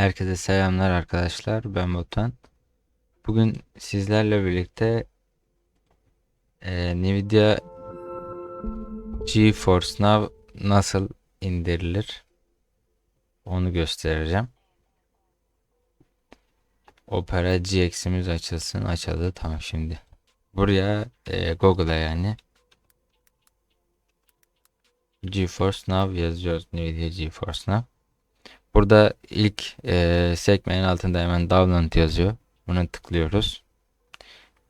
Herkese selamlar arkadaşlar. Ben Botan. Bugün sizlerle birlikte e, Nvidia GeForce Now nasıl indirilir onu göstereceğim. Opera GX'imiz açılsın. Açıldı. Tamam şimdi. Buraya e, Google'a yani GeForce Now yazıyoruz. Nvidia GeForce Now. Burada ilk e, sekmenin altında hemen download yazıyor. Buna tıklıyoruz.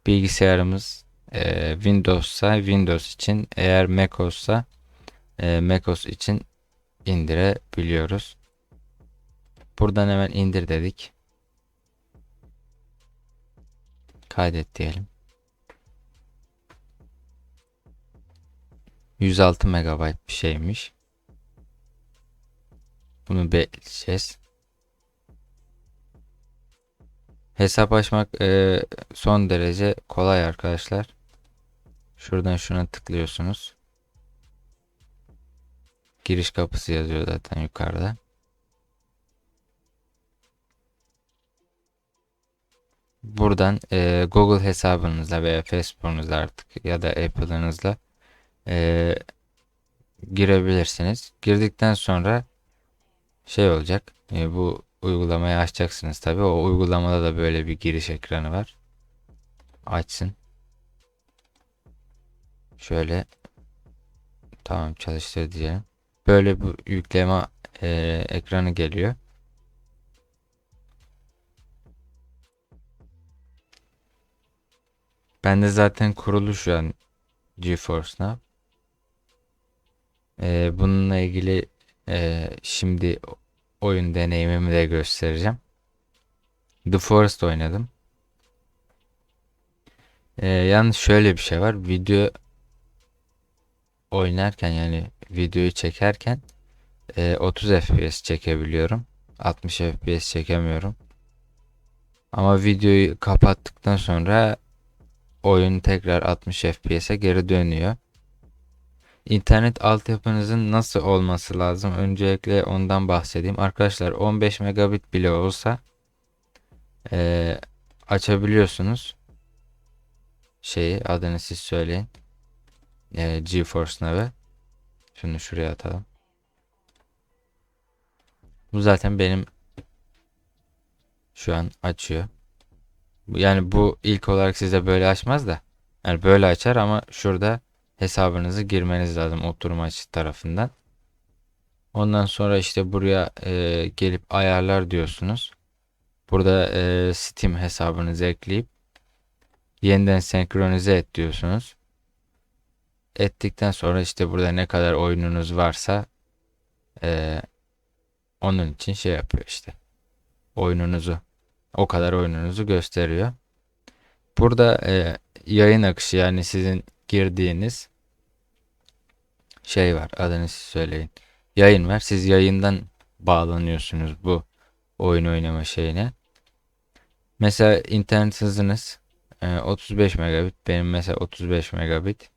Bilgisayarımız e, Windows'sa Windows için eğer macOS'sa e, macOS için indirebiliyoruz. Buradan hemen indir dedik. Kaydet diyelim. 106 MB bir şeymiş. Bunu bekleyeceğiz. Hesap açmak e, son derece kolay arkadaşlar. Şuradan şuna tıklıyorsunuz. Giriş kapısı yazıyor zaten yukarıda. Buradan e, Google hesabınızla veya Facebook'unuzla artık ya da Apple'ınızla e, girebilirsiniz. Girdikten sonra şey olacak. E, bu uygulamayı açacaksınız tabi. O uygulamada da böyle bir giriş ekranı var. Açsın. Şöyle tamam çalıştır diyelim. Böyle bu yükleme e, ekranı geliyor. Bende zaten kurulu şu an GeForce Now. E, bununla ilgili e, şimdi oyun deneyimimi de göstereceğim. The Forest oynadım. Ee, yalnız şöyle bir şey var. Video oynarken yani videoyu çekerken e, 30 FPS çekebiliyorum. 60 FPS çekemiyorum. Ama videoyu kapattıktan sonra oyun tekrar 60 FPS'e geri dönüyor. İnternet altyapınızın nasıl olması lazım? Öncelikle ondan bahsedeyim. Arkadaşlar 15 megabit bile olsa e, açabiliyorsunuz. Şeyi adını siz söyleyin. E, GeForce Now'ı. Şunu şuraya atalım. Bu zaten benim şu an açıyor. Yani bu ilk olarak size böyle açmaz da. Yani böyle açar ama şurada hesabınızı girmeniz lazım oturum açı tarafından. Ondan sonra işte buraya e, gelip ayarlar diyorsunuz. Burada e, Steam hesabınızı ekleyip yeniden senkronize et diyorsunuz. Ettikten sonra işte burada ne kadar oyununuz varsa e, onun için şey yapıyor işte. Oyununuzu o kadar oyununuzu gösteriyor. Burada e, yayın akışı yani sizin girdiğiniz şey var adını siz söyleyin. Yayın var. Siz yayından bağlanıyorsunuz bu oyun oynama şeyine. Mesela internet hızınız 35 e, megabit. Benim mesela 35 megabit.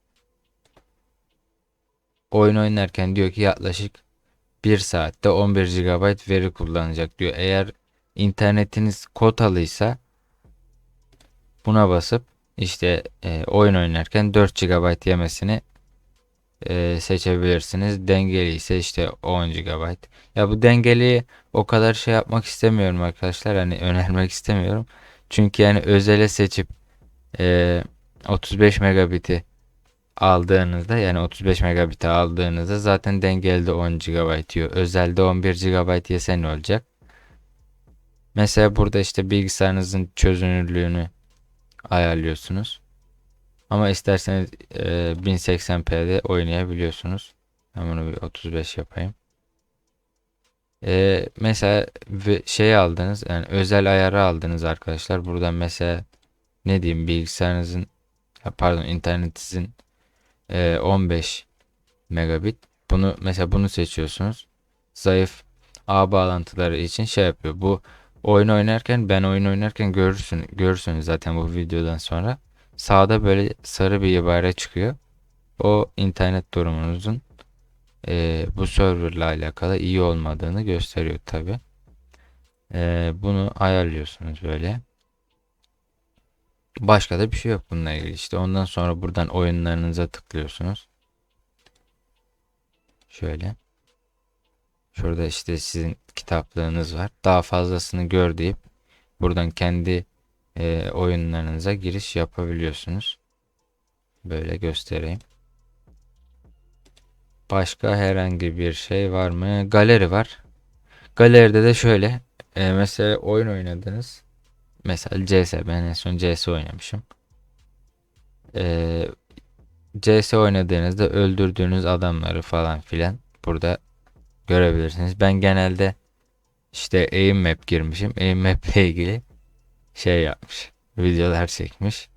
Oyun oynarken diyor ki yaklaşık 1 saatte 11 GB veri kullanacak diyor. Eğer internetiniz kotalıysa buna basıp işte e, oyun oynarken 4 GB yemesini e, seçebilirsiniz. Dengeli ise işte 10 GB. Ya bu dengeli o kadar şey yapmak istemiyorum arkadaşlar. Hani önermek istemiyorum. Çünkü yani özele seçip e, 35 megabit'i aldığınızda yani 35 megabit'i aldığınızda zaten dengeli de 10 GB yiyor. Özelde 11 GB yese ne olacak? Mesela burada işte bilgisayarınızın çözünürlüğünü ayarlıyorsunuz. Ama isterseniz e, 1080p'de oynayabiliyorsunuz. Ben bunu bir 35 yapayım. E, mesela şey aldınız yani özel ayarı aldınız arkadaşlar. Buradan mesela ne diyeyim bilgisayarınızın pardon internetinizin e, 15 megabit. Bunu mesela bunu seçiyorsunuz. Zayıf ağ bağlantıları için şey yapıyor. Bu oyun oynarken ben oyun oynarken görürsün görürsünüz zaten bu videodan sonra. Sağda böyle sarı bir ibare çıkıyor. O internet durumunuzun e, bu serverla alakalı iyi olmadığını gösteriyor tabi. Ee, bunu ayarlıyorsunuz böyle. Başka da bir şey yok bununla ilgili. İşte ondan sonra buradan oyunlarınıza tıklıyorsunuz. Şöyle. Şurada işte sizin kitaplığınız var. Daha fazlasını gör deyip buradan kendi e, oyunlarınıza giriş yapabiliyorsunuz. Böyle göstereyim. Başka herhangi bir şey var mı? Galeri var. Galeride de şöyle e, mesela oyun oynadınız. Mesela CS ben en son CS oynamışım. E, CS oynadığınızda öldürdüğünüz adamları falan filan burada görebilirsiniz. Ben genelde işte aim map girmişim. Aim map ile ilgili şey yapmış. Videolar çekmiş.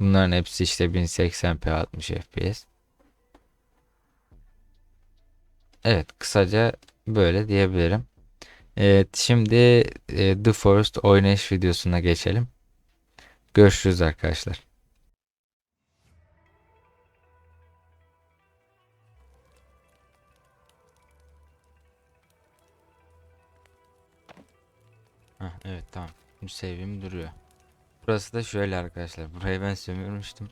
Bunların hepsi işte 1080p 60 fps. Evet kısaca böyle diyebilirim. Evet şimdi e, The Forest oynayış videosuna geçelim. Görüşürüz arkadaşlar. Heh, evet tamam. Şimdi save'im duruyor. Burası da şöyle arkadaşlar. Burayı ben sömürmüştüm.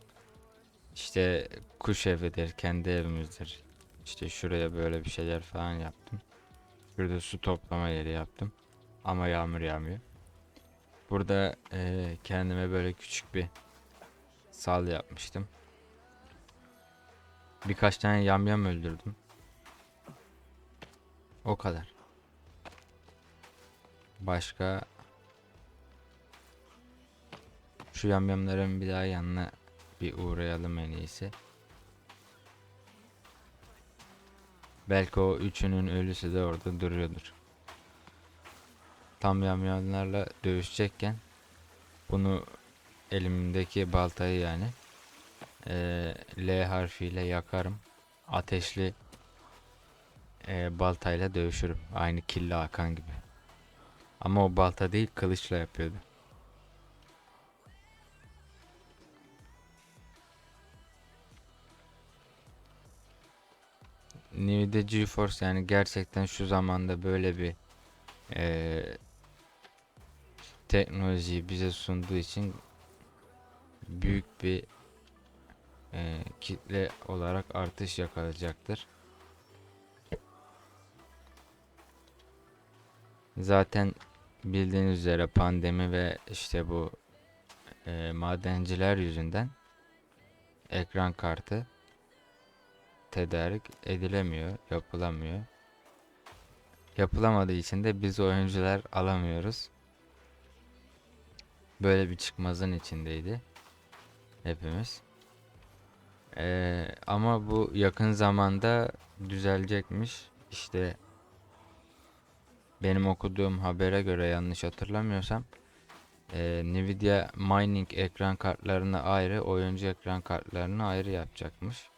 İşte kuş evidir, kendi evimizdir. İşte şuraya böyle bir şeyler falan yaptım. Şurada su toplama yeri yaptım. Ama yağmur yağmıyor. Burada eee, kendime böyle küçük bir sal yapmıştım. Birkaç tane yamyam öldürdüm. O kadar. Başka şu yamyamların bir daha yanına bir uğrayalım en iyisi. Belki o üçünün ölüsü de orada duruyordur. Tam yamyamlarla dövüşecekken bunu elimdeki baltayı yani eee, L harfiyle yakarım. Ateşli eee, baltayla dövüşürüm. Aynı Killa Hakan gibi. Ama o balta değil kılıçla yapıyordu. Nvidia GeForce yani gerçekten şu zamanda böyle bir eee teknolojiyi bize sunduğu için büyük bir eee, kitle olarak artış yakalayacaktır. Zaten bildiğiniz üzere pandemi ve işte bu eee, madenciler yüzünden ekran kartı tedarik edilemiyor, yapılamıyor. Yapılamadığı için de biz oyuncular alamıyoruz. Böyle bir çıkmazın içindeydi hepimiz. Ee, ama bu yakın zamanda düzelecekmiş. İşte benim okuduğum habere göre yanlış hatırlamıyorsam ee, Nvidia Mining ekran kartlarını ayrı, oyuncu ekran kartlarını ayrı yapacakmış.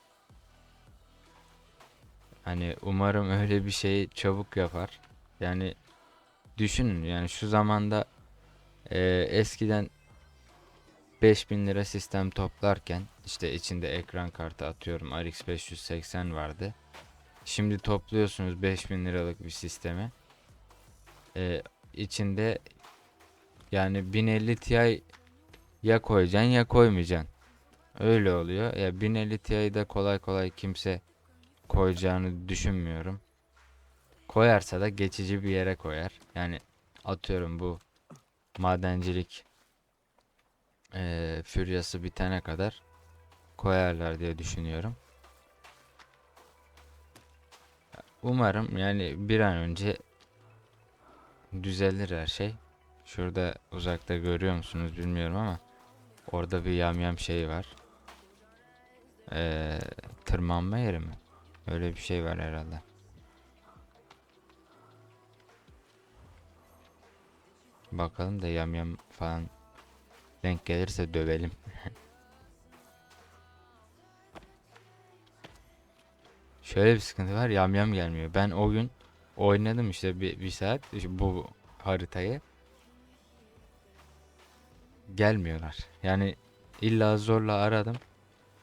Hani umarım öyle bir şeyi çabuk yapar. Yani düşünün yani şu zamanda eee, eskiden 5000 lira sistem toplarken işte içinde ekran kartı atıyorum RX 580 vardı. Şimdi topluyorsunuz 5000 liralık bir sistemi. Eee, içinde yani 1050 Ti ya koyacaksın ya koymayacaksın. Öyle oluyor. Ya 1050 Ti'yi de kolay kolay kimse koyacağını düşünmüyorum. Koyarsa da geçici bir yere koyar. Yani atıyorum bu madencilik eee füryası bitene kadar koyarlar diye düşünüyorum. Umarım yani bir an önce düzelir her şey. Şurada uzakta görüyor musunuz bilmiyorum ama orada bir yamyam şey var. Eee tırmanma yeri mi? Öyle bir şey var herhalde. Bakalım da yamyam falan denk gelirse dövelim. Şöyle bir sıkıntı var yamyam gelmiyor. Ben o gün oynadım işte bir, bir saat işte bu haritayı. Gelmiyorlar. Yani illa zorla aradım.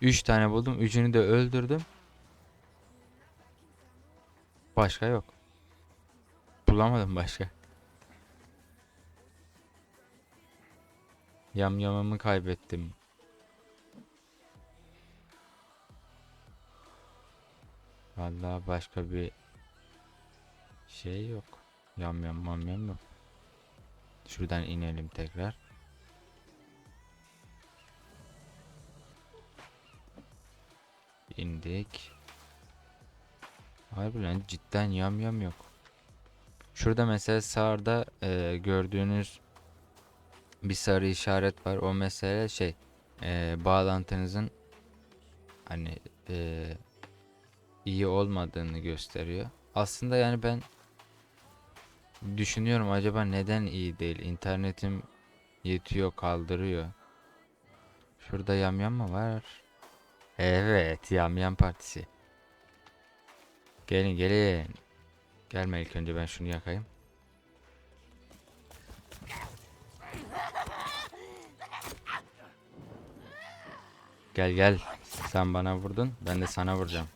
3 tane buldum. Üçünü de öldürdüm. Başka yok. Bulamadım başka. Yamyamımı kaybettim. Vallahi başka bir şey yok. Yam yam mam yam yok. Şuradan inelim tekrar. İndik. Harbi lan cidden yam yam yok. Şurada mesela sağda e, gördüğünüz bir sarı işaret var. O mesela şey e, bağlantınızın hani e, iyi olmadığını gösteriyor. Aslında yani ben düşünüyorum acaba neden iyi değil? İnternetim yetiyor, kaldırıyor. Şurada yamyam mı var? Evet, yamyam partisi. Gelin gelin. Gelme ilk önce ben şunu yakayım. Gel gel. Sen bana vurdun, ben de sana vuracağım.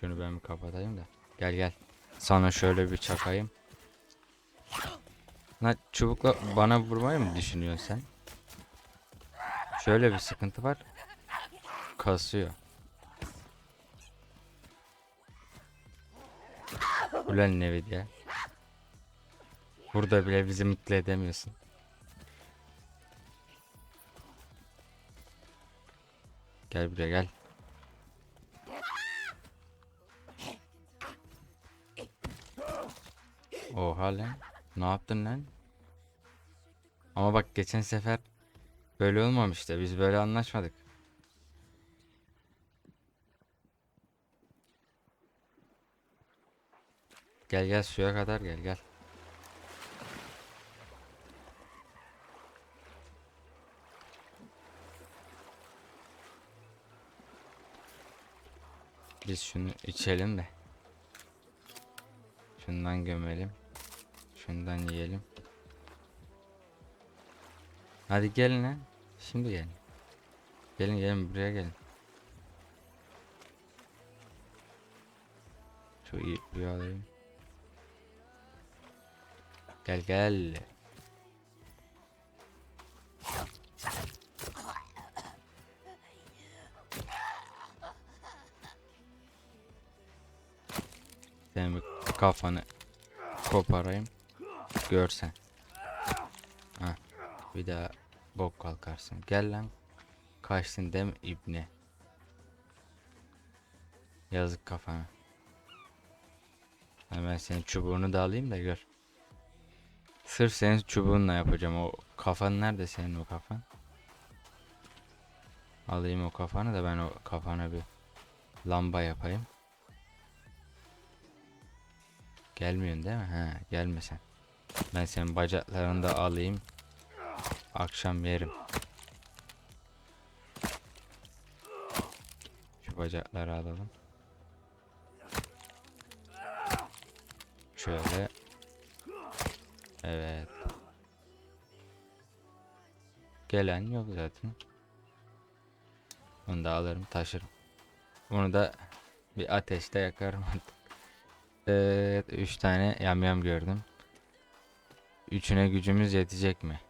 Şunu ben bir kapatayım da. Gel gel. Sana şöyle bir çakayım. Lan çubukla bana vurmayı mı düşünüyorsun sen? Şöyle bir sıkıntı var. Kasıyor. Ulan Nvidia. Burada bile bizi mutlu edemiyorsun. Gel buraya gel. Oha lan. Ne yaptın lan? Ama bak geçen sefer böyle olmamıştı. Biz böyle anlaşmadık. Gel gel suya kadar gel gel. Biz şunu içelim de. Şundan gömelim. Şundan yiyelim. Hadi gelin lan. Şimdi gelin. Gelin gelin buraya gelin. Şu ipi alayım. Gel gel. Senin bir kafanı koparayım. Görsen. Ha. Bir daha bok kalkarsın. Gel lan. Kaçtın değil mi ibne? Yazık kafana. Hemen senin çubuğunu da alayım da gör. Sırf senin çubuğunla yapacağım. O kafan nerede senin o kafan? Alayım o kafanı da ben o kafana bir lamba yapayım. Gelmiyorsun değil mi? Ha, gelme sen. Ben senin bacaklarını da alayım. Akşam yerim. Şu bacakları alalım. Şöyle. Evet. Gelen yok zaten. Bunu da alırım taşırım. Bunu da bir ateşte yakarım artık. Evet, üç tane yamyam gördüm. Üçüne gücümüz yetecek mi?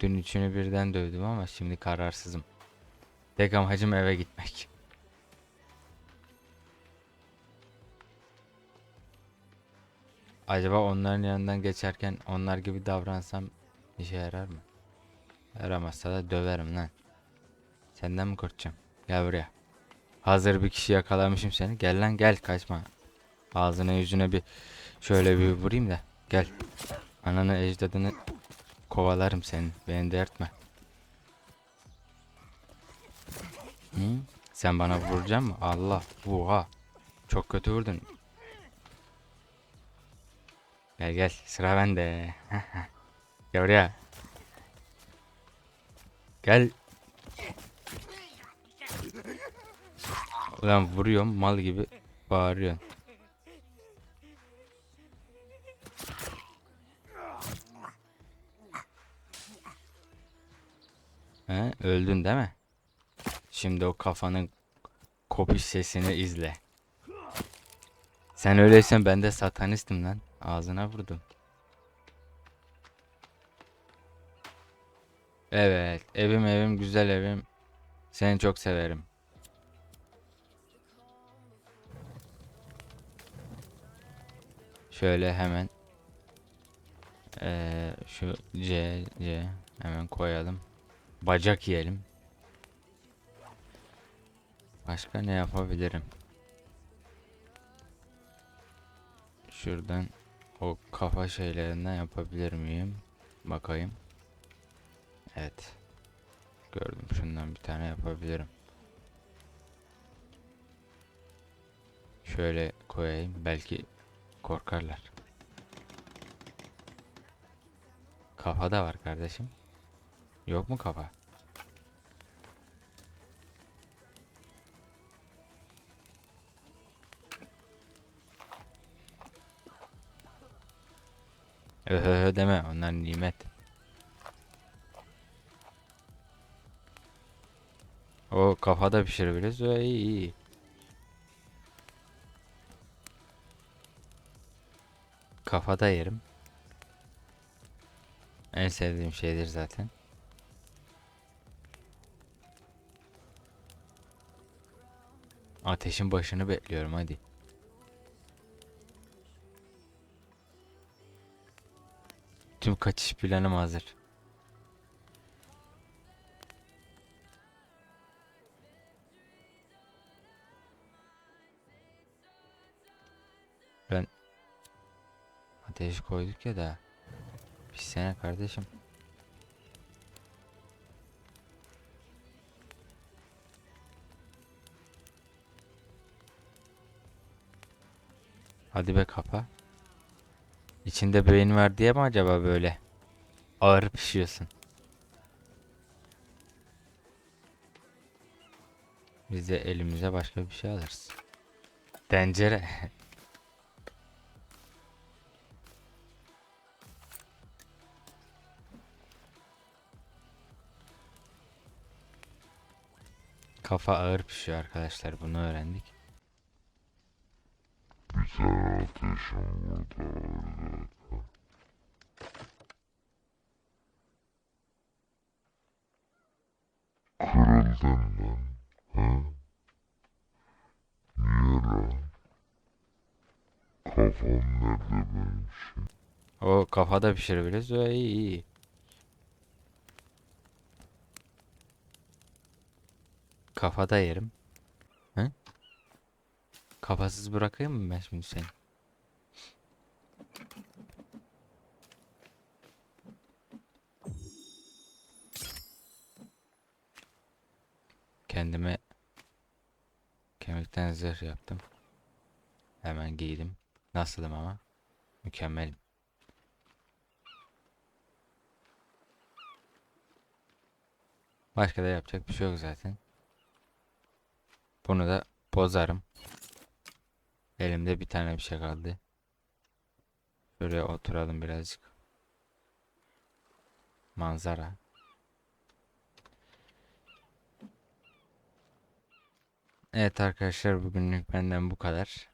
Dün üçünü birden dövdüm ama şimdi kararsızım. Tek amacım eve gitmek. Acaba onların yanından geçerken onlar gibi davransam işe yarar mı? Yaramazsa da döverim lan. Senden mi korkacağım? Gel buraya. Hazır bir kişi yakalamışım seni. Gel lan gel kaçma. Ağzına yüzüne bir şöyle bir vurayım da. Gel. Ananı ecdadını kovalarım senin. Beni de etme. Hı? Sen bana vuracaksın mı? Allah. Oha. Çok kötü vurdun. Gel gel. Sıra bende. gel buraya. Gel. Ulan vuruyorum mal gibi bağırıyorsun. He, öldün değil mi? Şimdi o kafanın kopuş sesini izle. Sen öyleysen ben de satanistim lan. Ağzına vurdum. Evet, evim evim güzel evim. Seni çok severim. Şöyle hemen eee, şu C C hemen koyalım. Bacak yiyelim. Başka ne yapabilirim? Şuradan o kafa şeylerinden yapabilir miyim? Bakayım. Evet. Gördüm. Şundan bir tane yapabilirim. Şöyle koyayım. Belki korkarlar. Kafa da var kardeşim. Yok mu kafa? Öhö deme onlar nimet. O kafada pişirebiliriz. O iyi iyi. Kafada yerim. En sevdiğim şeydir zaten. Ateşin başını bekliyorum hadi. Tüm kaçış planım hazır. Ateş koyduk ya da bir kardeşim. Hadi be kapa. İçinde beyin var diye mi acaba böyle ağır pişiyorsun? Biz de elimize başka bir şey alırız. Tencere. Kafa ağır pişiyor arkadaşlar bunu öğrendik. Tane ateşim burada zaten. Kırıldın lan. Ha? Niye lan? Kafam nerede benim şimdi? O kafada pişirebiliriz. O iyi iyi. Kafada yerim. Kafasız bırakayım mı ben şimdi seni? Kendime kemikten zırh yaptım. Hemen giydim. Nasılım ama? Mükemmelim. Başka da yapacak bir şey yok zaten. Bunu da bozarım. Elimde bir tane bir şey kaldı. Şuraya oturalım birazcık. Manzara. Evet arkadaşlar bugünlük benden bu kadar.